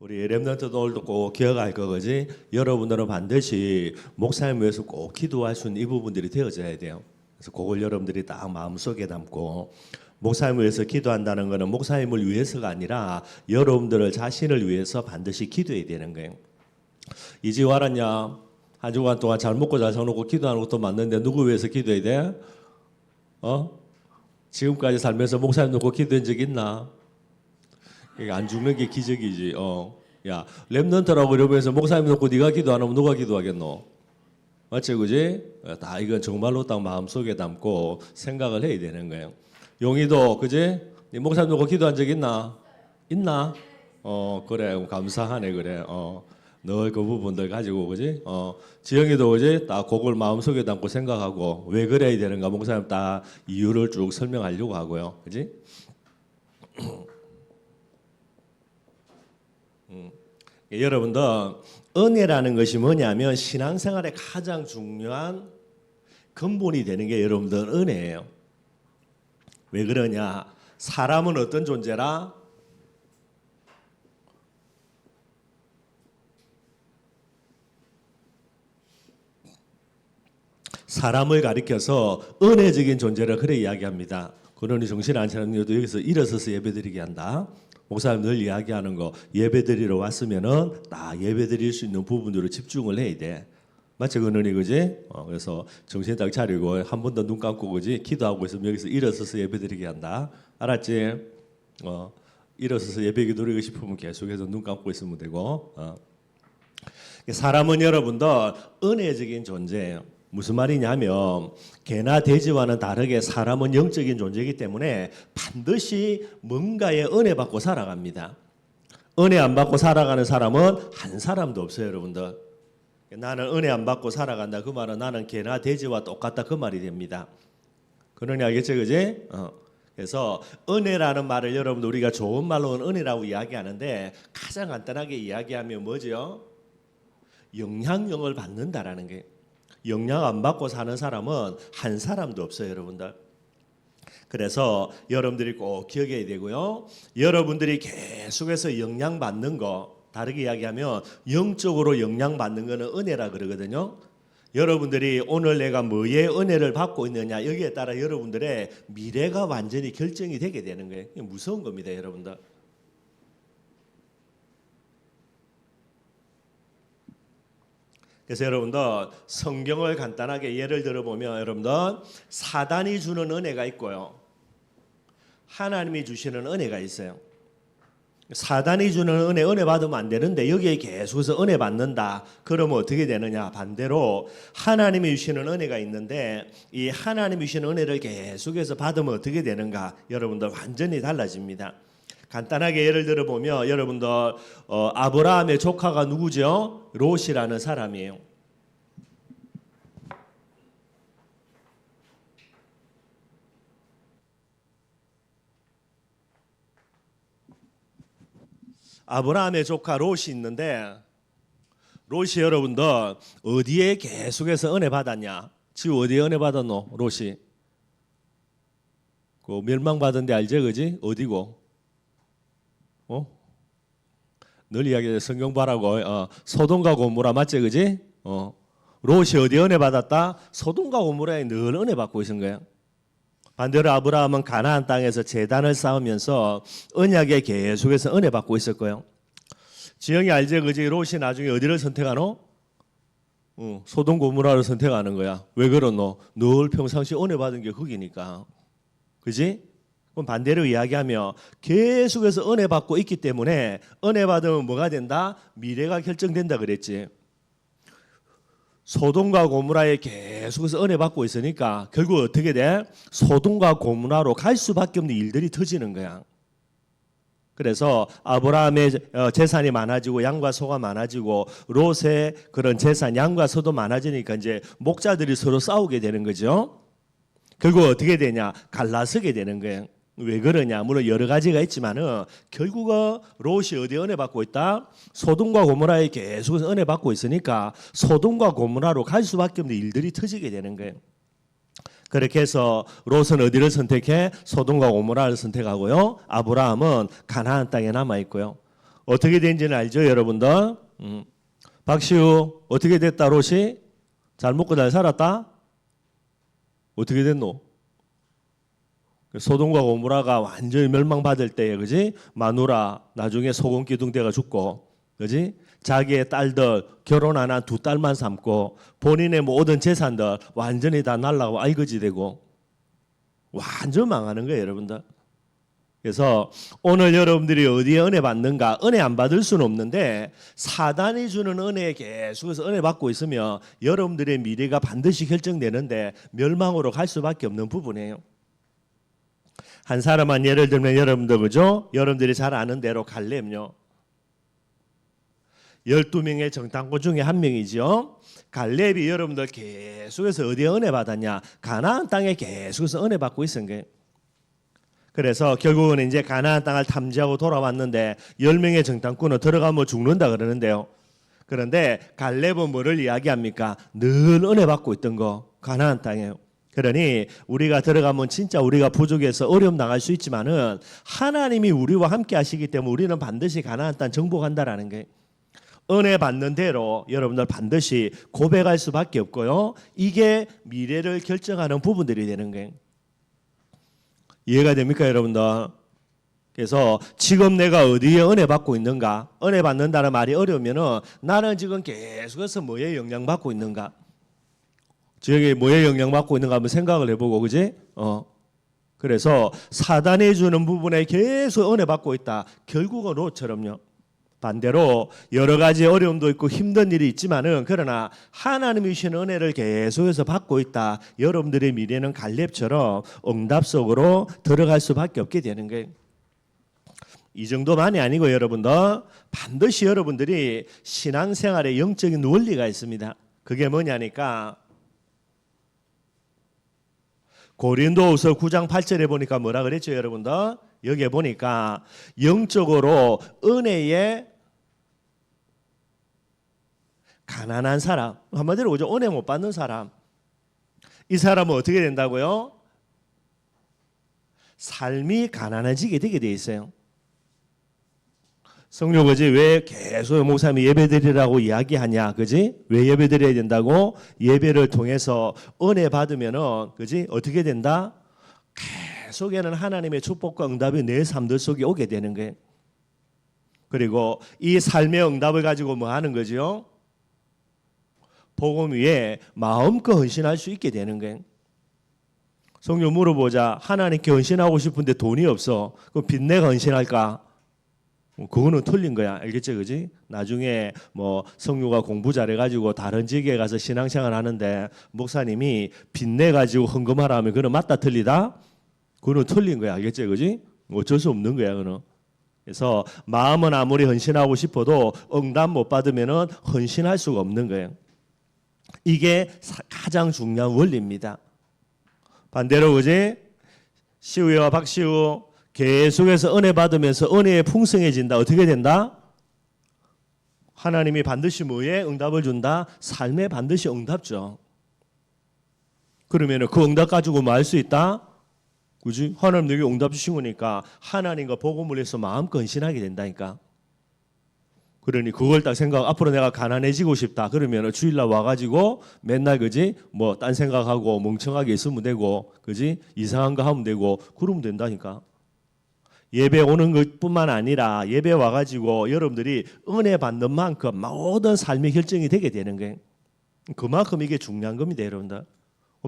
우리 렘넌트들도 꼭 기억할 거지. 여러분들은 반드시 목사님 위해서 꼭 있는 이 부분들이 되어져야 돼요. 그래서 그걸 여러분들이 딱 마음속에 담고 목사님을 위해서 기도한다는 것은 목사님을 위해서가 아니라 여러분들을 자신을 위해서 반드시 기도해야 되는 거예요. 이제 와랐냐? 한 주간 동안 잘 먹고 잘 사놓고 기도하는 것도 맞는데 누구 위해서 기도해야 돼? 어? 지금까지 살면서 목사님 놓고 기도한 적 있나? 안 죽는 게 기적이지. 어. 야, 렘넌트라고 이러면서 목사님 놓고 네가 기도 안 하면 누가 기도하겠노? 맞지, 그지? 다 이건 정말로 딱 마음속에 담고 생각을 해야 되는 거예요. 용이도, 그지? 네 목사님 놓고 기도한 적 있나? 있나? 어, 그래. 감사하네, 그래. 어. 늘그 부분들 가지고, 그지? 어. 지영이도, 그지? 딱 그걸 마음속에 담고 생각하고, 왜 그래야 되는가? 목사님 딱 이유를 쭉 설명하려고 하고요. 그지? 예, 여러분들 은혜라는 것이 뭐냐면 신앙생활의 가장 중요한 근본이 되는 게 여러분들 은혜예요. 왜 그러냐? 사람은 어떤 존재라? 사람을 가리켜서 은혜적인 존재를 그래 이야기합니다. 그러니 정신 안 차리는 이도 여기서 일어서서 예배드리게 한다. 목사님 늘 이야기하는 거 예배 드리러 왔으면은 다 예배 드릴 수 있는 부분으로 집중을 해야 돼. 맞지 그러니 그지? 어, 그래서 정신 딱 차리고 한 번 더 눈 감고 그지? 기도하고 있으면 여기서 일어서서 예배 드리게 한다. 알았지? 어, 일어서서 예배기 드리고 싶으면 계속해서 눈 감고 있으면 되고. 어. 사람은 여러분들 은혜적인 존재예요. 무슨 말이냐면 개나 돼지와는 다르게 사람은 영적인 존재이기 때문에 반드시 뭔가의 은혜 받고 살아갑니다. 은혜 안 받고 살아가는 사람은 한 사람도 없어요, 여러분들. 나는 은혜 안 받고 살아간다. 그 말은 나는 개나 돼지와 똑같다. 그 말이 됩니다. 그러니 알겠죠, 그지? 어. 그래서 은혜라는 말을 여러분 우리가 좋은 말로는 은혜라고 이야기하는데 가장 간단하게 이야기하면 뭐죠? 영향력을 받는다라는 게 영향 안 받고 사는 사람은 한 사람도 없어요, 여러분들. 그래서 여러분들이 꼭 기억해야 되고요. 여러분들이 계속해서 영향 받는 거 다르게 이야기하면 영적으로 영향 받는 거는 은혜라 그러거든요. 여러분들이 오늘 내가 뭐의 은혜를 받고 있느냐 여기에 따라 여러분들의 미래가 완전히 결정이 되게 되는 거예요. 무서운 겁니다, 여러분들. 그래서 여러분들 성경을 간단하게 예를 들어 보면 여러분들 사단이 주는 은혜가 있고요. 하나님이 주시는 은혜가 있어요. 사단이 주는 은혜 은혜 받으면 안 되는데 여기에 계속해서 은혜 받는다. 그러면 어떻게 되느냐? 반대로 하나님이 주시는 은혜가 있는데 이 하나님이 주시는 은혜를 계속해서 받으면 어떻게 되는가? 여러분들 완전히 달라집니다. 간단하게 예를 들어 보면 여러분들 어, 아브라함의 조카가 누구죠? 롯이라는 사람이에요. 아브라함의 조카 롯이 있는데 롯이 여러분들 어디에 계속해서 은혜 받았냐? 지금 어디에 은혜 받았노? 롯이 그 멸망받은 데 알지 그지? 어디고? 어? 늘 이야기해 성경 봐라고 어, 소돔과 고모라 맞지 그지? 어. 롯이 어디 은혜 받았다? 소돔과 고모라에 늘 은혜 받고 있는 거야. 반대로 아브라함은 가나안 땅에서 재단을 쌓으면서 언약에 계속해서 은혜 받고 거예요. 지영이 알지 그지? 롯이 나중에 어디를 선택하노? 어, 소돔 고모라를 선택하는 거야. 왜 그러노? 늘 평상시 은혜 받은 게 거기니까. 그지? 반대로 이야기하며 계속해서 은혜 받고 있기 때문에 은혜 받으면 뭐가 된다? 미래가 결정된다 그랬지. 소돔과 고무라에 계속해서 은혜 받고 있으니까 결국 어떻게 돼? 소돔과 고무라로 갈 수밖에 없는 일들이 터지는 거야. 그래서 아브라함의 어, 재산이 많아지고 양과 소가 많아지고 롯의 그런 재산 양과 소도 많아지니까 이제 목자들이 서로 싸우게 되는 거죠. 결국 어떻게 되냐? 갈라서게 되는 거예요. 왜 그러냐? 물론 여러 가지가 있지만은 결국은 롯이 어디 은혜 받고 있다? 소돔과 고모라에 계속해서 은혜 받고 있으니까 소돔과 고모라로 갈 수밖에 없는 일들이 터지게 되는 거예요. 그렇게 해서 롯은 어디를 선택해? 소돔과 고모라를 선택하고요. 아브라함은 가나안 땅에 남아 있고요. 어떻게 된지는 알죠, 여러분들? 음. 박시우 어떻게 됐다, 롯이? 잘 먹고 잘 살았다? 어떻게 됐노? 소돔과 고무라가 완전히 멸망받을 때에 그지? 마누라 나중에 소금 기둥대가 죽고 그지? 자기의 딸들 결혼 안 한 두 딸만 삼고 본인의 모든 재산들 완전히 다 날라가고 알거지 되고. 완전 망하는 거예요 여러분들. 그래서 오늘 여러분들이 어디에 은혜 받는가? 은혜 안 받을 수는 없는데 사단이 주는 은혜에 계속해서 은혜 받고 있으면 여러분들의 미래가 반드시 결정되는데 멸망으로 갈 수밖에 없는 부분이에요 한 사람만 예를 들면 여러분들 그죠? 여러분들이 잘 아는 대로 갈렙요. 12명의 정탐꾼 중에 한 명이죠. 갈렙이 여러분들 계속해서 어디에 은혜 받았냐? 가나안 땅에 계속해서 은혜 받고 있은 게. 그래서 결국은 이제 가나안 땅을 탐지하고 돌아왔는데 10명의 정탐꾼은 들어가면 죽는다 그러는데요. 그런데 갈렙은 뭐를 이야기합니까? 늘 은혜 받고 있던 거 가나안 땅에요. 그러니 우리가 들어가면 진짜 우리가 부족해서 어려움 당할 수 있지만은 하나님이 우리와 함께 하시기 때문에 우리는 반드시 가나안 땅 정복한다라는 게 은혜 받는 대로 여러분들 반드시 고백할 수밖에 없고요. 이게 미래를 결정하는 부분들이 되는 거예요. 이해가 됩니까, 여러분들? 그래서 지금 내가 어디에 은혜 받고 있는가? 은혜 받는다는 말이 어려우면은 나는 지금 계속해서 뭐에 영향 받고 있는가? 지역에 뭐에 영향 받고 있는가 한번 생각을 해보고 그지? 어. 그래서 사단이 주는 부분에 계속 은혜 받고 있다. 결국은 롯처럼요. 반대로 여러 가지 어려움도 있고 힘든 일이 있지만은 그러나 하나님이 주신 은혜를 계속해서 받고 있다. 여러분들의 미래는 갈렙처럼 응답 속으로 들어갈 수밖에 없게 되는 거예요. 이 정도만이 아니고 여러분들 반드시 여러분들이 신앙생활에 영적인 원리가 있습니다. 그게 뭐냐니까 고린도후서 9장 8절에 보니까 뭐라 그랬죠, 여러분들? 여기에 보니까 영적으로 은혜에 가난한 사람, 한마디로 그죠? 은혜 못 받는 사람. 이 사람은 어떻게 된다고요? 삶이 가난해지게 되게 돼 있어요. 성령 그지 왜 계속 목사님이 예배드리라고 이야기하냐 그지? 왜 예배드려야 된다고? 예배를 통해서 은혜 받으면은 그지? 어떻게 된다? 계속에는 하나님의 축복과 응답이 내 삶들 속에 오게 되는 거예요. 그리고 이 삶의 응답을 가지고 뭐 하는 거지요? 복음 위에 마음껏 헌신할 수 있게 되는 거예요. 성령 물어보자. 하나님께 헌신하고 싶은데 돈이 없어. 그럼 빚내가 헌신할까? 뭐 그거는 틀린 거야. 알겠지, 그지? 나중에 뭐 성유가 공부 잘해가지고 다른 지역에 가서 신앙생활 하는데 목사님이 빚내 가지고 헌금하라 하면 그는 맞다 틀리다? 그거는 틀린 거야. 알겠지, 그지? 어쩔 수 없는 거야, 그는. 그래서 마음은 아무리 헌신하고 싶어도 응답 못 받으면은 헌신할 수가 없는 거예요. 이게 사- 가장 중요한 원리입니다. 반대로 그지? 시우와 박시우 계속해서 은혜 받으면서 은혜에 풍성해진다. 어떻게 된다? 하나님이 반드시 뭐에 응답을 준다? 삶에 반드시 응답죠. 그러면 그 응답 가지고 뭐 할 수 있다? 그지? 하나님 내게 응답 주신 거니까 하나님과 복음을 위해서 마음껏 헌신하게 된다니까. 그러니 그걸 딱 생각 앞으로 내가 가난해지고 싶다 그러면 주일날 와가지고 맨날 그지 뭐 딴 생각하고 멍청하게 있으면 되고 그지 이상한 거 하면 되고 그러면 된다니까 예배 오는 것뿐만 아니라 예배 와가지고 여러분들이 은혜 받는 만큼 모든 삶의 결정이 되게 되는 거예요. 그만큼 이게 중요한 겁니다, 여러분들.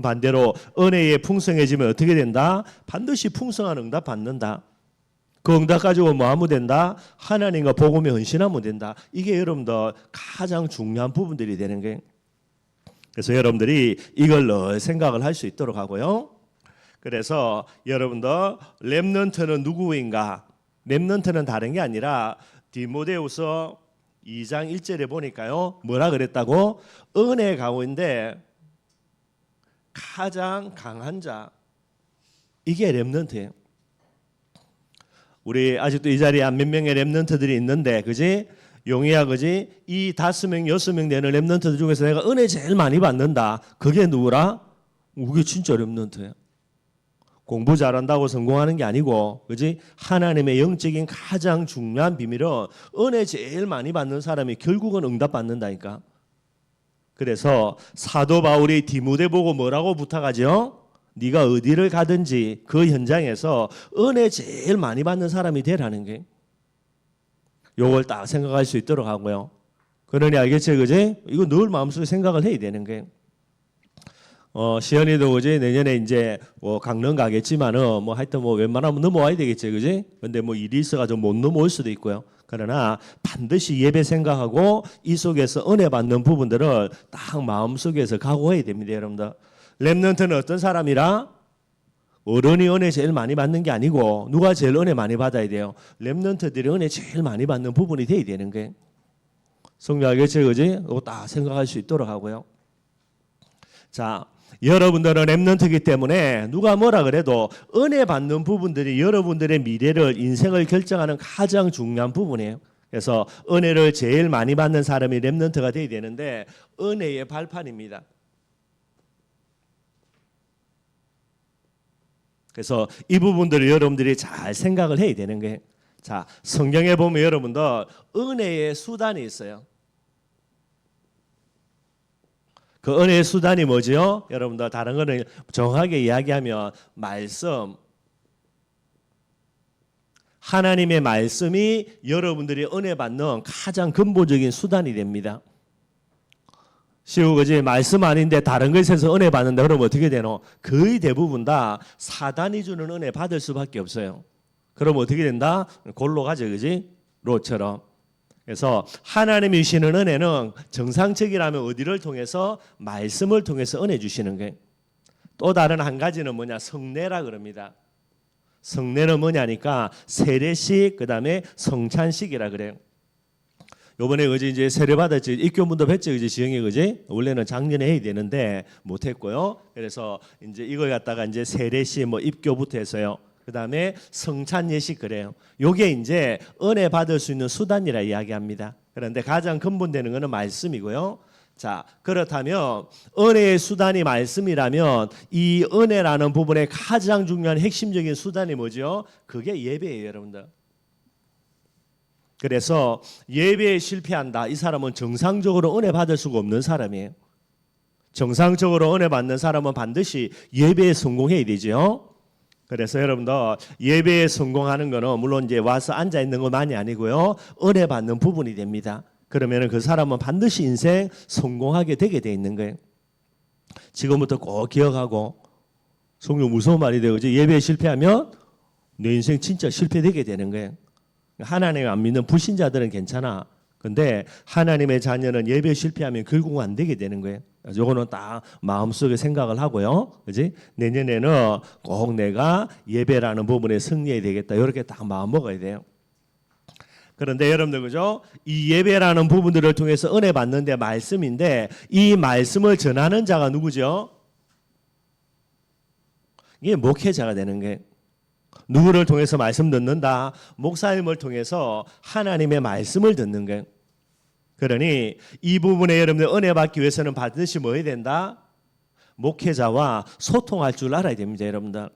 반대로 은혜에 풍성해지면 어떻게 된다? 반드시 풍성한 응답 받는다. 그 응답 가지고 뭐 하면 된다? 하나님과 복음에 헌신하면 된다. 이게 여러분들 가장 중요한 부분들이 되는 거예요. 그래서 여러분들이 이걸 늘 생각을 할 수 있도록 하고요. 그래서 여러분들 렘넌트는 누구인가? 렘넌트는 다른 게 아니라 디모데후서 2장 1절에 보니까요. 뭐라 그랬다고? 은혜 가운데 가장 강한 자 이게 렘넌트예요. 우리 아직도 이 자리에 몇 명의 렘넌트들이 있는데 그지? 용이야 그지? 이 다섯 명 여섯 명 되는 렘넌트들 중에서 내가 은혜 제일 많이 받는다. 그게 누구라? 그게 진짜 렘넌트예요. 공부 잘한다고 성공하는 게 아니고, 그지? 하나님의 영적인 가장 중요한 비밀은 은혜 제일 많이 받는 사람이 결국은 응답 받는다니까. 그래서 사도 바울이 디모데 보고 뭐라고 부탁하죠? 네가 어디를 가든지 그 현장에서 은혜 제일 많이 받는 사람이 되라는 게. 요걸 딱 생각할 수 있도록 하고요. 그러니 알겠지, 그지? 이거 늘 마음속에 생각을 해야 되는 게. 어, 시연이도 그지? 내년에 이제 뭐 강릉 가겠지만은 뭐 하여튼 뭐 웬만하면 넘어와야 되겠지, 그지? 근데 뭐 일이 있어가지고 못 넘어올 수도 있고요. 그러나 반드시 예배 생각하고 이 속에서 은혜 받는 부분들을 딱 마음속에서 각오해야 됩니다, 여러분들. 랩런트는 어떤 사람이라? 어른이 은혜 제일 많이 받는 게 아니고 누가 제일 은혜 많이 받아야 돼요? 랩런트들이 은혜 제일 많이 받는 부분이 돼야 되는 게. 성령 알겠지, 그지? 그거 딱 생각할 수 있도록 하고요. 자, 여러분들은 랩런트이기 때문에 누가 뭐라 그래도 은혜 받는 부분들이 여러분들의 미래를 인생을 결정하는 가장 중요한 부분이에요. 그래서 은혜를 제일 많이 받는 사람이 랩런트가 돼야 되는데 은혜의 발판입니다. 그래서 이 부분들을 여러분들이 잘 생각을 해야 되는 게 자, 성경에 보면 여러분들 은혜의 수단이 있어요. 그 은혜의 수단이 뭐지요? 여러분들 다른 거는 정확하게 이야기하면 말씀 하나님의 말씀이 여러분들이 은혜 받는 가장 근본적인 수단이 됩니다. 쉬우 그지 말씀 아닌데 다른 것에서 은혜 받는다 그러면 어떻게 되노? 거의 대부분 다 사단이 주는 은혜 받을 수밖에 없어요. 그럼 어떻게 된다? 골로 가죠, 그지? 로처럼. 그래서 하나님이 주시는 은혜는 정상적이라면 어디를 통해서 말씀을 통해서 은혜 주시는 게. 또 다른 한 가지는 뭐냐? 성례라 그럽니다. 성례는 뭐냐니까 세례식 그다음에 성찬식이라 그래요. 요번에 그지 이제 세례 받았지 입교문도 했지 그지 지영이 그지 원래는 작년에 해야 되는데 못 했고요. 그래서 이제 이걸 갖다가 이제 세례식 뭐 입교부터 해서요. 그다음에 성찬 예식 그래요. 요게 이제 은혜 받을 수 있는 수단이라 이야기합니다. 그런데 가장 근본되는 거는 말씀이고요. 자, 그렇다면 은혜의 수단이 말씀이라면 이 은혜라는 부분의 가장 중요한 핵심적인 수단이 뭐죠? 그게 예배예요, 여러분들. 그래서 예배에 실패한다. 이 사람은 정상적으로 은혜 받을 수가 없는 사람이에요. 정상적으로 은혜 받는 사람은 반드시 예배에 성공해야 되죠. 그래서 여러분들 예배에 성공하는 거는 물론 이제 와서 앉아 있는 것만이 아니고요. 은혜 받는 부분이 됩니다. 그러면 그 사람은 반드시 인생 성공하게 되게 돼 있는 거예요. 지금부터 꼭 기억하고 성령 무서운 말이 되죠. 예배에 실패하면 내 인생 진짜 실패되게 되는 거예요. 하나님 안 믿는 불신자들은 괜찮아. 근데 하나님의 자녀는 예배 실패하면 결국 안 되게 되는 거예요. 요거는 딱 마음속에 생각을 하고요. 그지? 내년에는 꼭 내가 예배라는 부분에 승리해야 되겠다. 이렇게 딱 마음 먹어야 돼요. 그런데 여러분들 그죠? 이 예배라는 부분들을 통해서 은혜 받는데 말씀인데 이 말씀을 전하는 자가 누구죠? 이게 목회자가 되는 게 누구를 통해서 말씀 듣는다? 목사님을 통해서 하나님의 말씀을 듣는 거예요. 그러니 이 부분에 여러분들 은혜 받기 위해서는 반드시 뭐 해야 된다? 목회자와 소통할 줄 알아야 됩니다, 여러분들.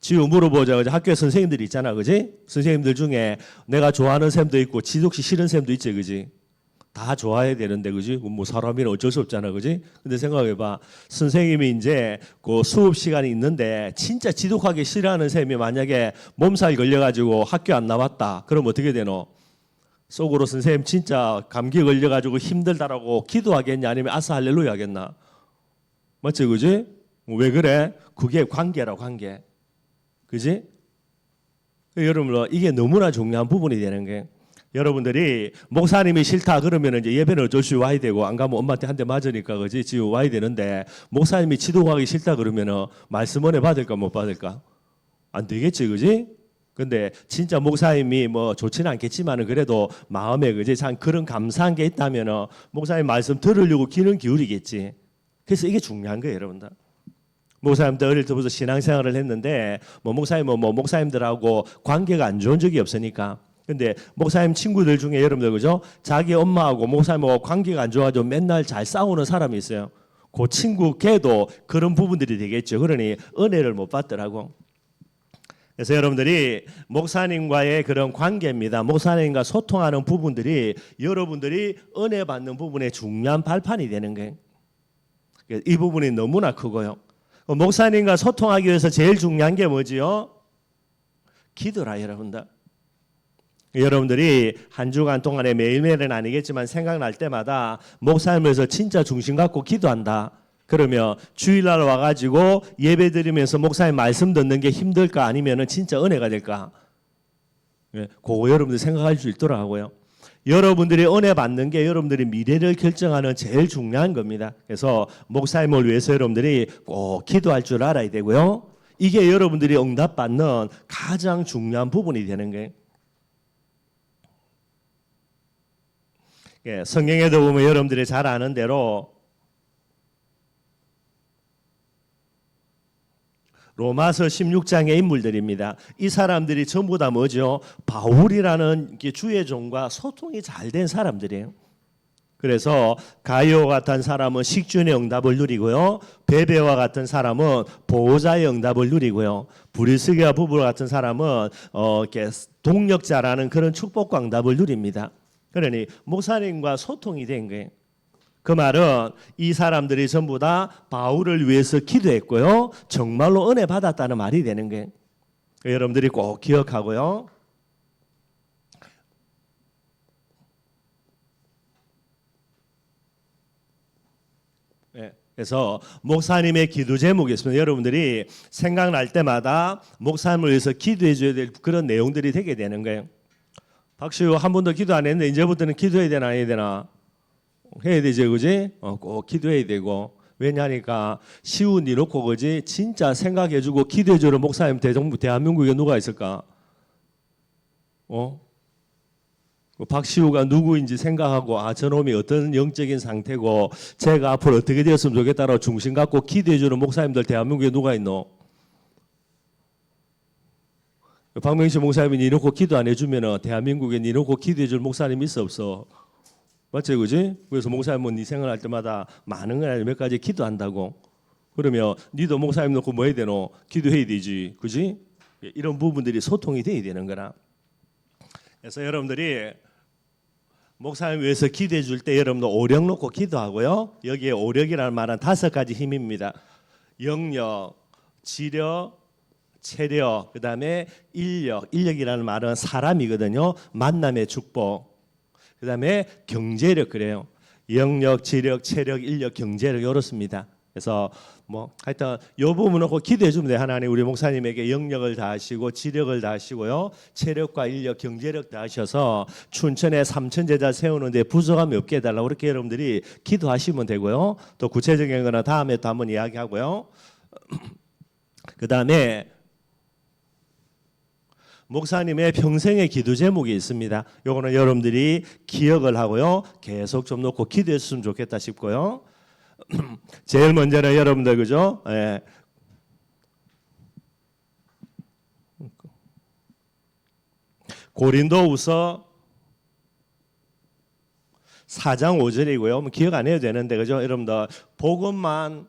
지금 물어보자. 그지? 학교 선생님들 있잖아, 그지? 선생님들 중에 내가 좋아하는 쌤도 있고 지독시 싫은 쌤도 있지, 그지? 다 좋아해야 되는데, 그지? 뭐 사람이는 어쩔 수 없잖아, 그지? 근데 생각해봐. 선생님이 이제 그 수업 시간이 있는데 진짜 지독하게 싫어하는 쌤이 만약에 몸살 걸려가지고 학교 안 나왔다. 그럼 어떻게 되노? 속으로 선생님 진짜 감기 걸려가지고 힘들다라고 기도하겠냐 아니면 아사 할렐루야 하겠나? 맞지, 그지? 왜 그래? 그게 관계라 관계. 그지? 여러분 이게 너무나 중요한 부분이 되는 게 여러분들이 목사님이 싫다 그러면 이제 예배는 어쩔 수 와야 되고 안 가면 엄마한테 한 대 맞으니까 그지 지금 와야 되는데 목사님이 지도하기 싫다 그러면은 말씀 은혜 받을까 못 받을까 안 되겠지 그지 근데 진짜 목사님이 뭐 좋지는 않겠지만은 그래도 마음에 그지 참 그런 감사한 게 있다면은 목사님 말씀 들으려고 귀는 기울이겠지 그래서 이게 중요한 거예요 여러분들 목사님들 어릴 때부터 신앙생활을 했는데 뭐 목사님은 뭐 목사님들하고 관계가 안 좋은 적이 없으니까 근데 목사님 친구들 중에 여러분들 그죠? 자기 엄마하고 목사님하고 관계가 안 좋아가지고 맨날 잘 싸우는 사람이 있어요. 그 친구 걔도 그런 부분들이 되겠죠. 그러니 은혜를 못 받더라고. 그래서 여러분들이 목사님과의 그런 관계입니다. 목사님과 소통하는 부분들이 여러분들이 은혜 받는 부분의 중요한 발판이 되는 거예요. 이 부분이 너무나 크고요. 목사님과 소통하기 위해서 제일 중요한 게 뭐지요? 기도라 여러분들. 여러분들이 한 주간 동안에 매일매일은 아니겠지만 생각날 때마다 목사님에서 진짜 중심 갖고 기도한다. 그러면 주일날 와가지고 예배 드리면서 목사님 말씀 듣는 게 힘들까 아니면은 진짜 은혜가 될까? 예, 그거 여러분들 생각할 수 있더라고요. 여러분들이 은혜 받는 게 여러분들이 미래를 결정하는 제일 중요한 겁니다. 그래서 목사님을 위해서 여러분들이 꼭 기도할 줄 알아야 되고요. 이게 여러분들이 응답받는 가장 중요한 부분이 되는 거예요. 예, 성경에도 보면 여러분들이 잘 아는 대로 로마서 16장의 인물들입니다. 이 사람들이 전부 다 뭐죠? 바울이라는 주의 종과 소통이 잘 된 사람들이에요. 그래서 가이오 같은 사람은 식준의 응답을 누리고요. 베베와 같은 사람은 보호자의 응답을 누리고요. 브리스기아 부부 같은 사람은 어, 이렇게 동력자라는 그런 축복과 응답을 누립니다. 그러니 목사님과 소통이 된 거예요. 그 말은 이 사람들이 전부 다 바울을 위해서 기도했고요. 정말로 은혜 받았다는 말이 되는 거예요. 여러분들이 꼭 기억하고요. 네, 그래서 목사님의 기도 제목이 있습니다. 여러분들이 생각날 때마다 목사님을 위해서 기도해 줘야 될 그런 내용들이 되게 되는 거예요. 박시우 한 번도 기도 안 했는데 이제부터는 기도해야 되나 안 해야 되나? 해야 되지 그지? 어, 꼭 기도해야 되고 왜냐니까 시우 니놓고 그지? 진짜 생각해주고 기도해주는 목사님 대정부 대한민국에 누가 있을까? 어? 그 박시우가 누구인지 생각하고 아 저놈이 어떤 영적인 상태고 제가 앞으로 어떻게 되었으면 좋겠다라고 중심 갖고 기도해주는 목사님들 대한민국에 누가 있노? 박명식 목사님이 니놓고 기도 안 해주면은 대한민국에 니놓고 기도해줄 목사님 있어 없어? 맞지 그지? 그래서 목사님은 네 생각할 때마다 많은 건 아니라 몇 가지 기도한다고. 그러면 니도 목사님 놓고 뭐 해야 되노? 기도해야 되지. 그지? 이런 부분들이 소통이 돼야 되는 거라. 그래서 여러분들이 목사님 위해서 기도해 줄 때 여러분들 오력 놓고 기도하고요. 여기에 오력이라는 말은 다섯 가지 힘입니다. 영력, 지력, 체력, 그 다음에 인력. 인력이라는 말은 사람이거든요. 만남의 축복. 그 다음에 경제력 그래요. 영력, 지력, 체력, 인력, 경제력 이렇습니다. 그래서 뭐 하여튼 요 부분은 꼭 기도해 주면 돼. 하나님 우리 목사님에게 영력을 다하시고 지력을 다하시고요. 체력과 인력, 경제력 다하셔서 춘천에 삼천 제자 세우는데 부족함이 없게 해달라고 그렇게 여러분들이 기도하시면 되고요. 또 구체적인 거는 다음에 또 한번 이야기하고요. 그 다음에 목사님의 평생의 기도 제목이 있습니다. 요거는 여러분들이 기억을 하고요. 계속 좀 놓고 기도했으면 좋겠다 싶고요. 제일 먼저는 여러분들 그죠? 예. 고린도후서 4장 5절이고요. 뭐 기억 안 해도 되는데 그죠? 여러분들 복음만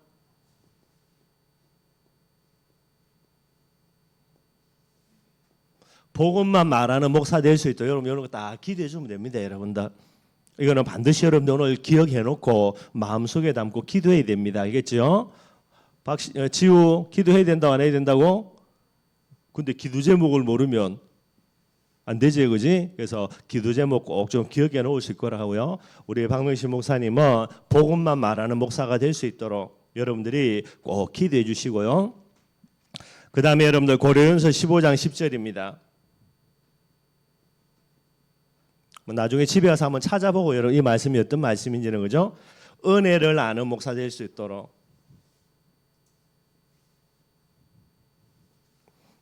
복음만 말하는 목사 될 수 있도록 여러분 이런 거 다 기대해 주면 됩니다, 여러분들. 이거는 반드시 여러분들 오늘 기억해 놓고 마음속에 담고 기도해야 됩니다. 알겠죠? 박시, 어, 지우 기도해야 된다고 안 해야 된다고? 근데 기도 제목을 모르면 안 되지, 그지? 그래서 기도 제목 꼭 좀 기억해 놓으실 거라고요. 우리 박명신 목사님은 복음만 말하는 목사가 될 수 있도록 여러분들이 꼭 기도해 주시고요. 그 다음에 여러분들 고려연서 15장 10절입니다. 뭐 나중에 집에 가서 한번 찾아보고 여러분 이 말씀이 어떤 말씀인지는 그죠? 은혜를 아는 목사 될 수 있도록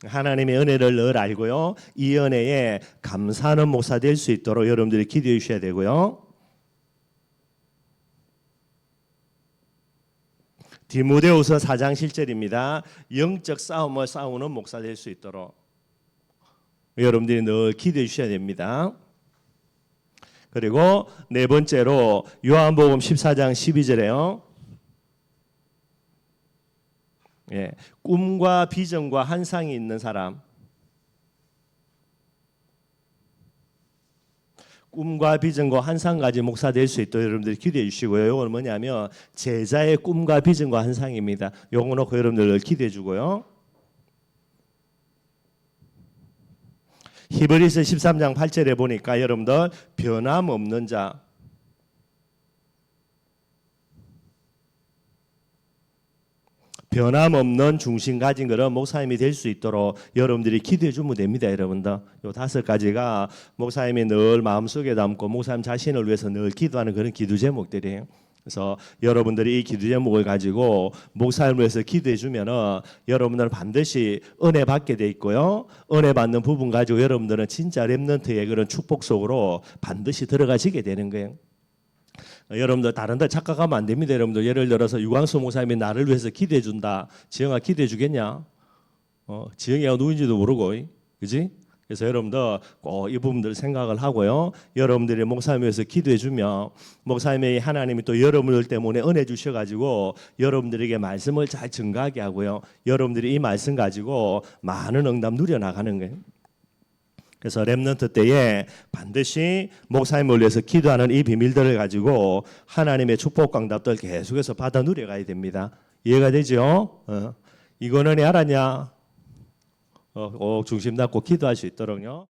하나님의 은혜를 늘 알고요. 이 은혜에 감사하는 목사 될 수 있도록 여러분들이 기도해 주셔야 되고요. 디모데후서 4장 7절입니다. 영적 싸움을 싸우는 목사 될 수 있도록 여러분들이 늘 기도해 주셔야 됩니다. 그리고 네 번째로 요한복음 14장 12절에요. 예, 꿈과 비전과 환상이 있는 사람. 꿈과 비전과 가진 목사 될 수 있도록 여러분들이 기도해 주시고요. 이거는 뭐냐면 제자의 꿈과 비전과 환상입니다. 요거 놓고 여러분들 기도해 주고요. 히브리서 13장 8절에 보니까 여러분들 변함없는 자 변함없는 중심 가진 그런 목사님이 될 수 있도록 여러분들이 기도해 주면 됩니다, 여러분들. 요 다섯 가지가 목사님이 늘 마음속에 담고 목사님 자신을 위해서 늘 기도하는 그런 기도 제목들이에요. 그래서 여러분들이 이 기도 제목을 가지고 목사님을 위해서 기도해 주면은 여러분들은 반드시 은혜 받게 돼 있고요. 은혜 받는 부분 가지고 여러분들은 진짜 렘넌트의 그런 축복 속으로 반드시 들어가시게 되는 거예요. 어, 여러분들 다른 데 착각하면 안 됩니다. 여러분들 예를 들어서 유광수 목사님이 나를 위해서 기도해 준다. 지영아 기도해 주겠냐? 어, 지영이가 누군지도 모르고, 그지? 그래서 여러분들 꼭이 부분들 생각을 하고요. 여러분들이 목사님 위해서 기도해 주면 목사님의 하나님이 또 여러분들 때문에 은혜 주셔 가지고 여러분들에게 말씀을 잘 증가하게 하고요. 여러분들이 이 말씀 가지고 많은 응답 누려 나가는 거예요. 그래서 렘넌트 때에 반드시 목사님을 위해서 기도하는 이 비밀들을 가지고 하나님의 축복 강답들 계속해서 받아 누려가야 됩니다. 이해가 되죠? 어. 이거는 알았냐? 어, 꼭 중심 잡고 기도할 수 있도록요.